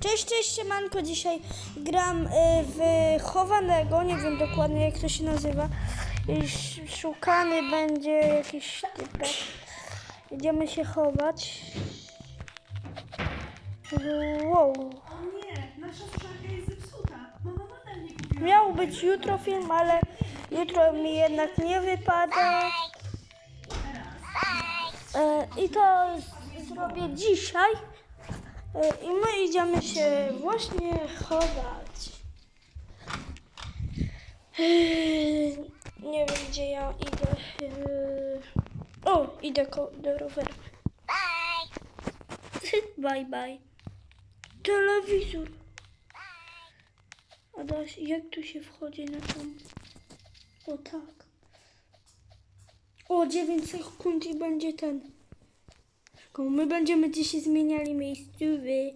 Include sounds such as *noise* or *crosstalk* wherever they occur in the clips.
Cześć, cześć, siemanko. Dzisiaj gram y, w chowanego, nie wiem dokładnie jak to się nazywa. Sz- Szukany będzie jakiś typek. Idziemy się chować. Wow. Nie, nasza jest zepsuta. Miał być jutro film, ale jutro mi jednak nie wypada. E, I to zrobię dzisiaj. E, I my idziemy się właśnie chować. E, Nie wiem gdzie ja idę. E, O, idę do roweru. *laughs* Bye bye. Telewizor. Adaś, jak tu się wchodzi na tą... O tak. O, 9 sekund i będzie ten. Tylko My będziemy dzisiaj zmieniali miejscowy.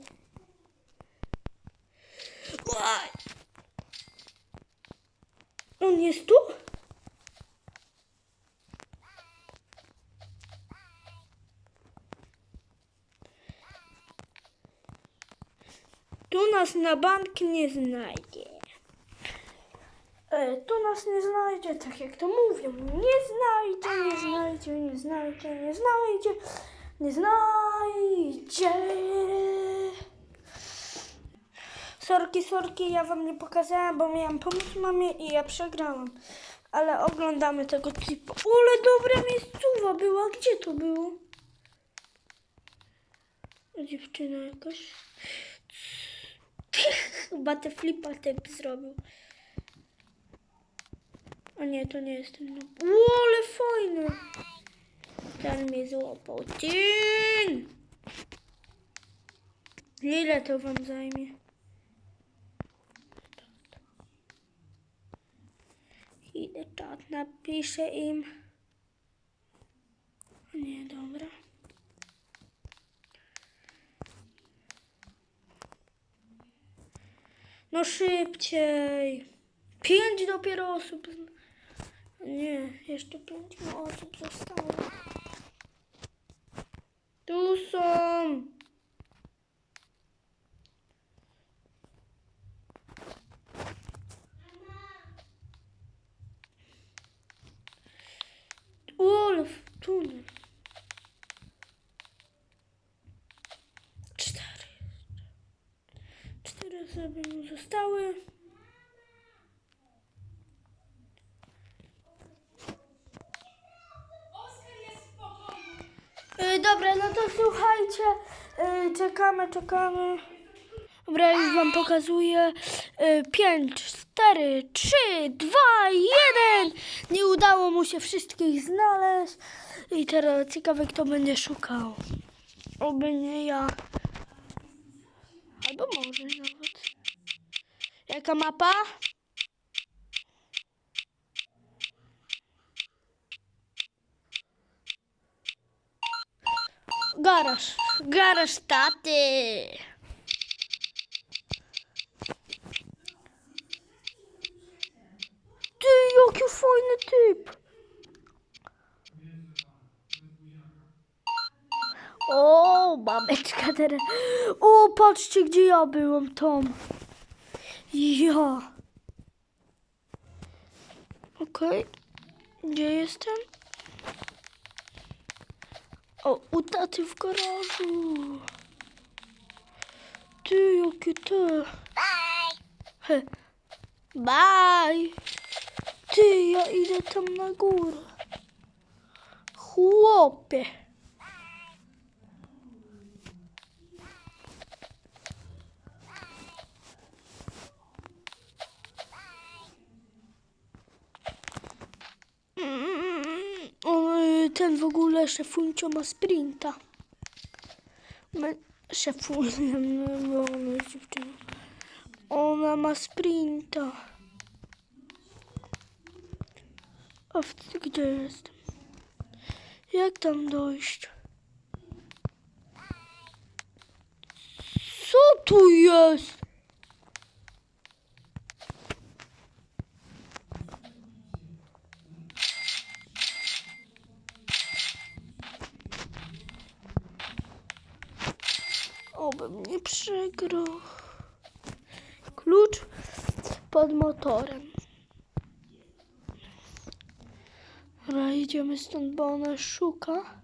On jest tu? Tu nas na bank nie znajdzie. E, tu nas nie znajdzie, tak jak to mówią. Nie znajdzie, nie znajdzie, nie znajdzie, nie znajdzie, nie znajdzie. Sorki, sorki, ja wam nie pokazałam, bo miałam pomóc mamie i ja przegrałam. Ale oglądamy tego klipu. Ale dobra miejscowa była. Gdzie to było? Dziewczyna jakaś. *laughs* Chyba te flipa typ zrobił. O nie, to nie jest ten. O, ale fajny. Ten mnie złapał. Tin! Ile to wam zajmie? Idę czat, napiszę im. Nie, dobra. No szybciej. Pięć dopiero osób. Nie, jeszcze pięć osób zostało. Są. Wolf, tunel. Cztery. Cztery osoby zostały. Y, dobra, no to słuchajcie, y, czekamy, czekamy. Dobra, już wam pokazuję. Y, Pięć, cztery, trzy, dwa, jeden. Nie udało mu się wszystkich znaleźć. I teraz ciekawe, kto będzie szukał. Oby nie ja. Albo może nawet. Jaka mapa? Garaż. Garaż taty. Ty, jaki fajny typ. O, babeczka teraz. O, patrzcie, gdzie ja byłem, Tom. Ja. Okej. Gdzie jestem? O, u taty w garażu. Ty, jakie te. He. Bye. Ty, ja idę tam na górę. Chłopie. Ogóle szefuncio ma sprinta. Ma, szefunio, *laughs* no, ona. Ona ma sprinta. A w, gdzie jestem? Jak tam dojść? Co tu jest? Obym Nie przykro. Klucz pod motorem. Dobra, idziemy stąd, bo ona szuka.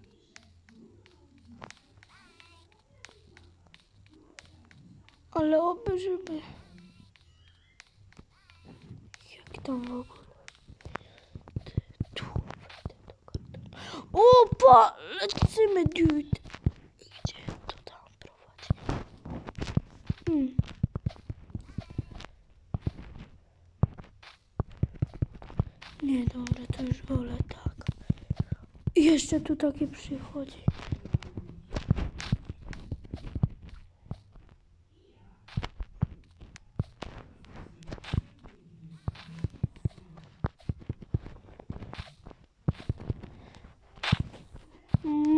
Ale oby, żeby... Jak tam w ogóle? Tu. O, pa, lecimy, dude. Gdzie to tam prowadzi? Hmm. Nie, dobra, to już wolę tak. I jeszcze tu takie przychodzi.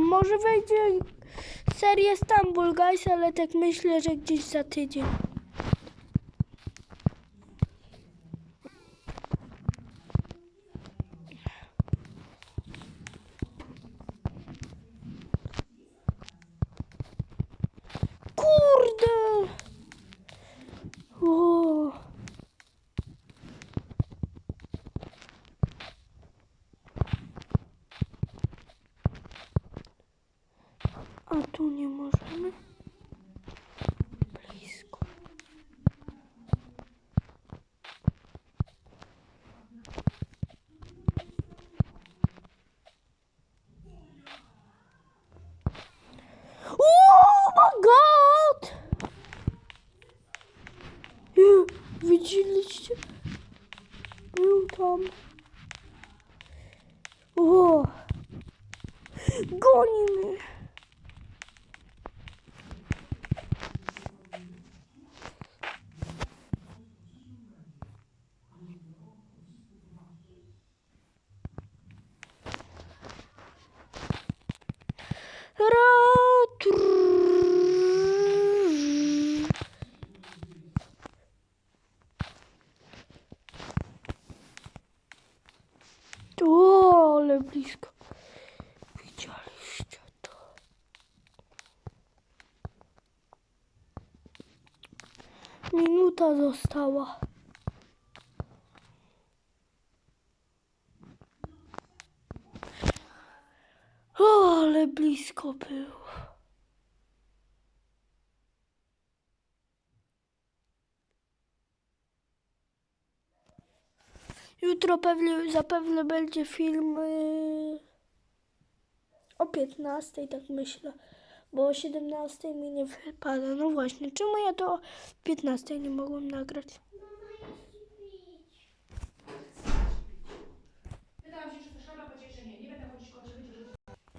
Może wejdzie seria Stumble Guys, ale tak myślę, że gdzieś za tydzień. Kurde! O. A tu nie możemy? Blisko. Oh my god! Nie, Widzieliście? Tam. O! Goni mnie. Ra- O, ale blisko. Widzieliście to? Minuta została. O, ale blisko było. Jutro pewnie, zapewne będzie film yy, o 15, tak myślę, bo o 17 mi nie wypada. No właśnie, czemu ja to o 15 nie mogłem nagrać?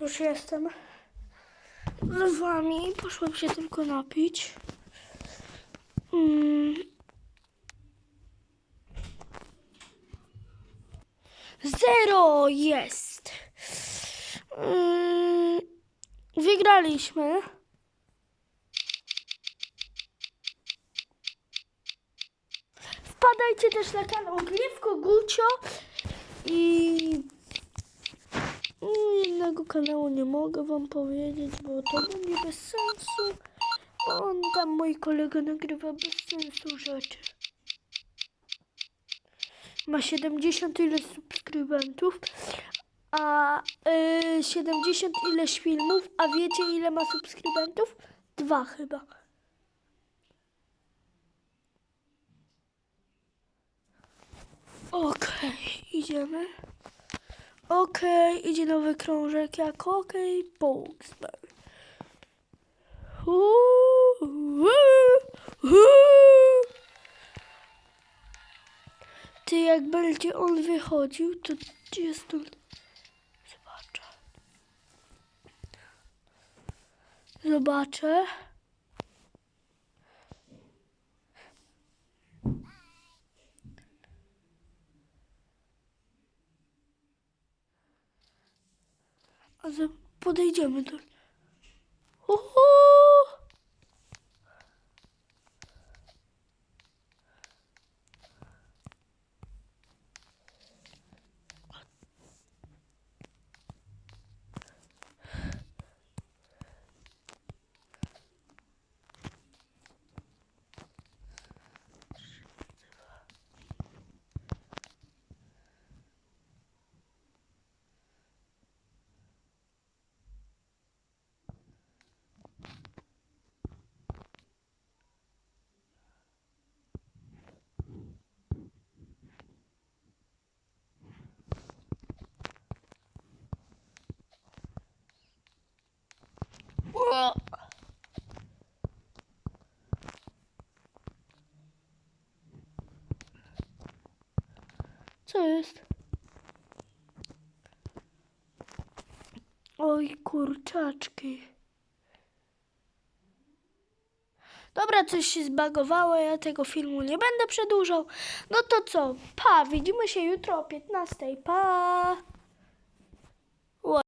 Już jestem z wami, poszłam się tylko napić. Mm. Zero jest. Mm. Wygraliśmy. Wpadajcie też na kanał Gliwko Gucio i Jednego kanału nie mogę wam powiedzieć, bo to będzie bez sensu. On tam, mój kolega, nagrywa bez sensu rzeczy. Ma 70 ileś subskrybentów, a y, 70 ileś filmów, a wiecie ile ma subskrybentów? Dwa chyba. Okej, idziemy. Okej, idzie nowy krążek jak okej, Boxberry. Ty, jak będzie on wychodził, to gdzie stąd? Zobaczę. A podejdziemy do... Oho! O. Co jest? Oj, kurczaczki. Dobra, coś się zbagowało, ja tego filmu nie będę przedłużał. No to co? Pa, widzimy się jutro o 15. Pa!